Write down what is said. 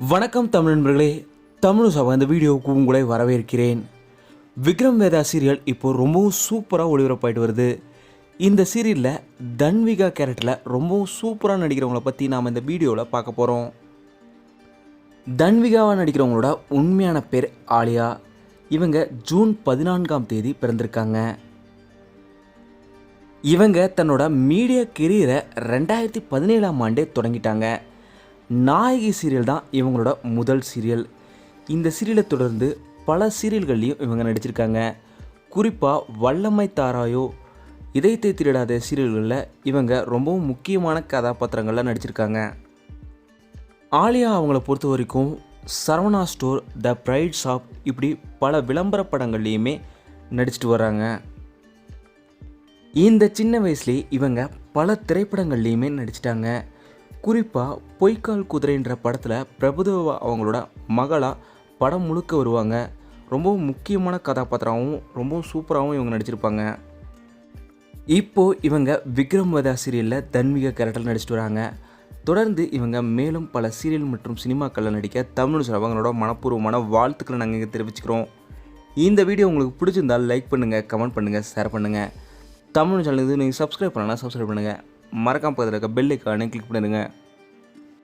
வணக்கம் தமிழ் நண்பர்களே. தமிழ் சபா இந்த வீடியோவுக்கு உங்களை வரவேற்கிறேன். விக்ரம் வேதா சீரியல் இப்போ ரொம்பவும் சூப்பராக ஒளிபரப்பாயிட்டு வருது. இந்த சீரியலில் தன்விகா கேரக்டரில் ரொம்பவும் சூப்பராக நடிக்கிறவங்கள பற்றி நாம் இந்த வீடியோவில் பார்க்க போகிறோம் தன்விகாவாக நடிக்கிறவங்களோட உண்மையான பேர் ஆலியா. இவங்க ஜூன் பதினான்காம் தேதி பிறந்திருக்காங்க. இவங்க தன்னோட மீடியா கெரியரை ரெண்டாயிரத்தி பதினேழாம் ஆண்டே தொடங்கிட்டாங்க. நாயகி சீரியல் தான் இவங்களோட முதல் சீரியல் இந்த சீரியலை தொடர்ந்து பல சீரியல்கள்லையும் இவங்க நடிச்சிருக்காங்க. குறிப்பாக வல்லமை தாராயோ இதயத்தை திருடாத சீரியல்களில் இவங்க ரொம்பவும் முக்கியமான கதாபாத்திரங்களில் நடிச்சிருக்காங்க. ஆலியா அவங்கள பொறுத்த வரைக்கும் Saravana store the pride shop இப்படி பல விளம்பர படங்கள்லேயுமே நடிச்சிட்டு வராங்க. இந்த சின்ன வயசுலேயே இவங்க பல திரைப்படங்கள்லையுமே நடிச்சிட்டாங்க. குறிப்பாக பொய்க்கால் குதிரைன்ற படத்தில் பிரபுதேவா அவங்களோட மகளாக படம் முழுக்க வருவாங்க. ரொம்பவும் முக்கியமான கதாபாத்திரமாகவும் ரொம்பவும் சூப்பராகவும் இவங்க நடிச்சிருப்பாங்க. இப்போது இவங்க விக்ரம் வதா சீரியலில் தன்மிக கேரக்டர் நடிச்சிட்டு வராங்க. தொடர்ந்து இவங்க மேலும் பல சீரியல் மற்றும் சினிமாக்களில் நடிக்க தமிழ் அவங்களோட மனப்பூர்வமான வாழ்த்துக்களை நாங்கள் இங்கே தெரிவிச்சுக்கிறோம். இந்த வீடியோ உங்களுக்கு பிடிச்சிருந்தால் லைக் பண்ணுங்கள் கமெண்ட் பண்ணுங்கள் ஷேர் பண்ணுங்கள் தமிழ் சேனல் இது நீங்கள் சப்ஸ்கிரைப் பண்ணலாம் சப்ஸ்கிரைப் பண்ணுங்கள் மறக்காம பக்கத்தில் இருக்க பெல் ஐக்கானே கிளிக் பண்ணிடுங்க.